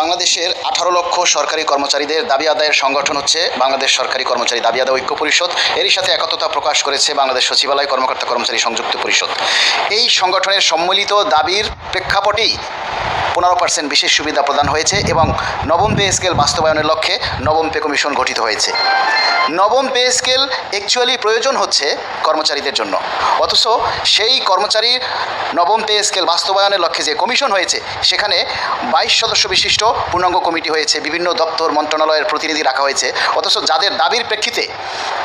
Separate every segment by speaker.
Speaker 1: বাংলাদেশের আঠারো লক্ষ সরকারি কর্মচারীদের দাবি আদায়ের সংগঠন হচ্ছে বাংলাদেশ সরকারি কর্মচারী দাবি আদায় ঐক্য পরিষদ। এরই সাথে একত্রতা প্রকাশ করেছে বাংলাদেশ সচিবালয় কর্মকর্তা কর্মচারী সংযুক্ত পরিষদ। এই সংগঠনের সম্মিলিত দাবির প্রেক্ষাপটেই পনেরো পার্সেন্ট বিশেষ সুবিধা প্রদান হয়েছে এবং নবম পে স্কেল বাস্তবায়নের লক্ষ্যে নবম পে কমিশন গঠিত হয়েছে। নবম পে স্কেল অ্যাকচুয়ালি প্রয়োজন হচ্ছে কর্মচারীদের জন্য। অথচ সেই কর্মচারীর নবম পে স্কেল বাস্তবায়নের লক্ষ্যে যে কমিশন হয়েছে, সেখানে বাইশ সদস্য বিশিষ্ট পূর্ণাঙ্গ কমিটি হয়েছে, বিভিন্ন দপ্তর, মন্ত্রণালয়ের প্রতিনিধি রাখা হয়েছে। অথচ যাদের দাবির প্রেক্ষিতে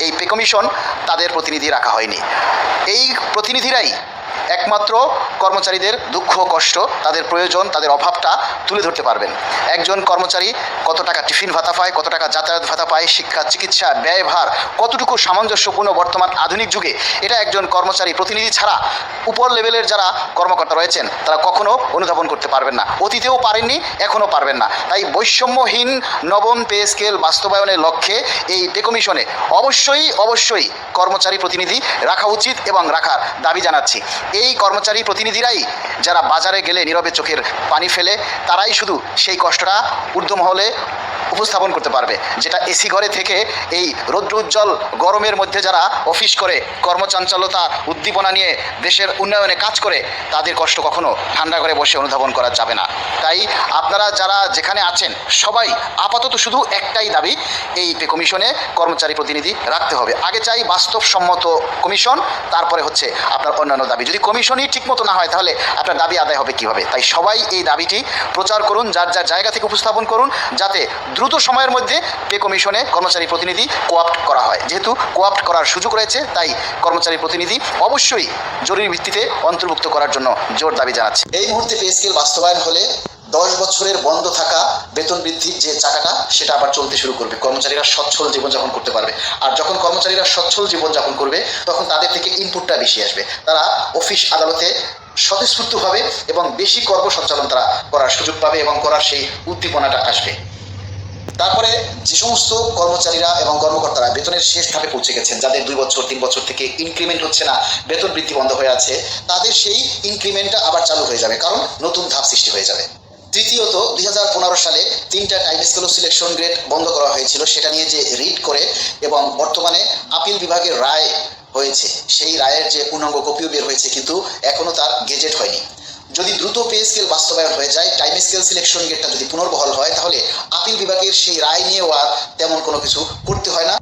Speaker 1: এই পে কমিশন তাদের প্রতিনিধি রাখা হয়নি। এই প্রতিনিধিরাই একমাত্র কর্মচারীদের দুঃখ, কষ্ট, তাদের প্রয়োজন, তাদের অভাবটা তুলে ধরতে পারবেন। একজন কর্মচারী কত টাকা টিফিন ভাতা পায়, কত টাকা যাতায়াত ভাতা পায়, শিক্ষা, চিকিৎসা, ব্যয়ভার, কতটুকু সামঞ্জস্যপূর্ণ বর্তমান আধুনিক যুগে, এটা একজন কর্মচারী প্রতিনিধি ছাড়া উপর লেভেলের যারা কর্মকর্তা রয়েছেন, তারা কখনো অনুধাবন করতে পারবেন না। অতীতেও পারেননি, এখনও পারবেন না। তাই বৈষম্যহীন নবম পে স্কেল বাস্তবায়নের লক্ষ্যে এই পে কমিশনে অবশ্যই অবশ্যই কর্মচারী প্রতিনিধি রাখা উচিত এবং রাখার দাবি জানাচ্ছি। এই কর্মচারী প্রতিনিধিরাই যারা বাজারে গেলে নীরবে চোখের পানি ফেলে, তারাই শুধু সেই কষ্টটা ঊর্ধ্বমহলে উপস্থাপন করতে পারবে, যেটা এসি ঘরে থেকে এই রৌদ্র উজ্জ্বল গরমের মধ্যে যারা অফিস করে, কর্মচাঞ্চলতা, উদ্দীপনা নিয়ে দেশের উন্নয়নে কাজ করে, তাদের কষ্ট কখনো ঠান্ডা ঘরে বসে অনুধাবন করা যাবে না। তাই আপনারা যারা যেখানে আছেন, সবাই আপাতত শুধু একটাই দাবি, এই পে কমিশনে কর্মচারী প্রতিনিধি রাখতে হবে। আগে চাই বাস্তবসম্মত কমিশন, তারপরে হচ্ছে আপনার অন্যান্য দাবি। যদি কমিশনই ঠিকমতো না হয়, তাহলে আপনার দাবি আদায় হবে কীভাবে? তাই সবাই এই দাবিটি প্রচার করুন, যার যার জায়গা থেকে উপস্থাপন করুন, যাতে দ্রুত সময়ের মধ্যে পে কমিশনে কর্মচারী প্রতিনিধি কোয়াপ্ট করা হয়। যেহেতু কোয়াপ্ট করার সুযোগ রয়েছে, তাই কর্মচারী প্রতিনিধি অবশ্যই জরুরি ভিত্তিতে অন্তর্ভুক্ত করার জন্য জোর দাবি জানাচ্ছে। এই মুহূর্তে পে স্কেল বাস্তবায়ন হলে দশ বছরের বন্ধ থাকা বেতন বৃদ্ধির যে চাকাটা, সেটা আবার চলতে শুরু করবে। কর্মচারীরা সচ্ছল জীবনযাপন করতে পারবে। আর যখন কর্মচারীরা সচ্ছল জীবনযাপন করবে, তখন তাদের থেকে ইনপুটটা বেশি আসবে। তারা অফিস আদালতে স্বতঃস্ফূর্তভাবে এবং বেশি কর্ম সঞ্চালন তারা করার সুযোগ পাবে এবং করার সেই উদ্দীপনাটা আসবে। তারপরে যে সমস্ত কর্মচারীরা এবং কর্মকর্তারা বেতনের শেষ ধাপে পৌঁছে গেছেন, যাদের দুই বছর, তিন বছর থেকে ইনক্রিমেন্ট হচ্ছে না, বেতন বৃদ্ধি বন্ধ হয়ে আছে, তাদের সেই ইনক্রিমেন্টটা আবার চালু হয়ে যাবে কারণ নতুন ধাপ সৃষ্টি হয়ে যাবে। তৃতীয়ত, দুই সালে তিনটা টাইম স্কেল সিলেকশন গ্রেড বন্ধ করা হয়েছিল, সেটা নিয়ে যে রিড করে এবং বর্তমানে আপিল বিভাগের রায় হয়েছে, সেই রায়ের যে পূর্ণাঙ্গ কপিও বের হয়েছে কিন্তু এখনও তার গেজেট হয়নি। যদি দ্রুত পে স্কেল বাস্তবায়ন হয়ে যায় টাইম স্কেল সিলেকশন গেটটা যদি পুনর্বহল হয়, তাহলে আপিল বিভাগের সেই রায় নিয়েও আর তেমন কোনো কিছু করতে হয় না।